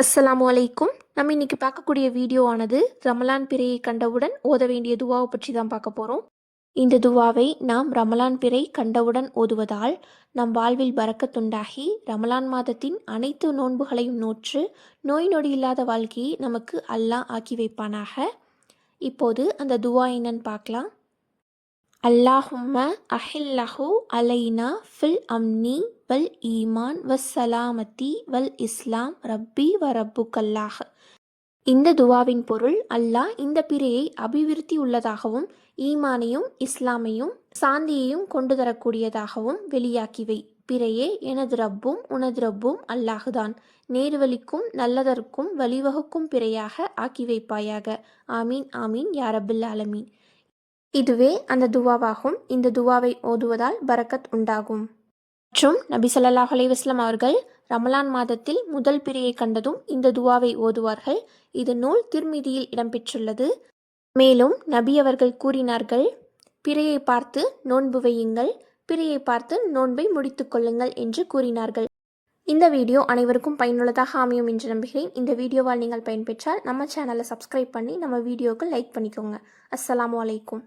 அஸ்லாம் அலைக்கும். நம்ம இன்னைக்கு பார்க்கக்கூடிய வீடியோ ஆனது ரமலான் பிறையை கண்டவுடன் ஓத வேண்டிய துவாவை பற்றி தான் பார்க்க போகிறோம் இந்த துவாவை நாம் ரமலான் பிறை கண்டவுடன் ஓதுவதால் நம் வாழ்வில் பறக்கத்துண்டாகி ரமலான் மாதத்தின் அனைத்து நோன்புகளையும் நோற்று நோய் நொடி இல்லாத வாழ்க்கையை நமக்கு அல்லாஹ் ஆக்கி வைப்பானாக. இப்போது அந்த துவா என்னன்னு பார்க்கலாம். அல்லாஹும்ம அஹில்லஹு அலைனா ஃபில் அம்னி வல் ஈமான் வஸ் சலாமத்தி வல் இஸ்லாம் ரப்பி வ ரப்புக்கல்லாஹ். இந்த துவாவின் பொருள் அல்லாஹ் இந்த பிறையை அபிவிருத்தி உள்ளதாகவும் ஈமானையும் இஸ்லாமையும் சாந்தியையும் கொண்டு தரக்கூடியதாகவும் வெளியாக்கிவை. பிறையே எனது ரப்பும் உனது ரப்பும் அல்லாஹுதான். நேர்வழிக்கும் நல்லதற்கும் வழிவகுக்கும் பிறையாக ஆக்கி வைப்பாயாக ஆமீன் ஆமீன் யாரபில் ஆலமீன். இதுவே அந்த துவாவாகும். இந்த துவாவை ஓதுவதால் பரக்கத் உண்டாகும். மற்றும் நபி ஸல்லல்லாஹு அலைஹி அவர்கள் ரமலான் மாதத்தில் முதல் பிரியை கண்டதும் இந்த துவாவை ஓதுவார்கள். இது நூல் திருமிதியில் இடம்பெற்றுள்ளது. மேலும் நபி அவர்கள் கூறினார்கள் பிறையை பார்த்து நோன்பு வையுங்கள் பிறையை பார்த்து நோன்பை முடித்து கொள்ளுங்கள் என்று கூறினார்கள். இந்த வீடியோ அனைவருக்கும் பயனுள்ளதாக அமையும் என்று நம்புகிறேன். இந்த வீடியோவால் நீங்கள் பயன்பெற்றால் நம்ம சேனலை சப்ஸ்கிரைப் பண்ணி நம்ம வீடியோவுக்கு லைக் பண்ணிக்கோங்க. அஸ்லாம் அலைக்கும்.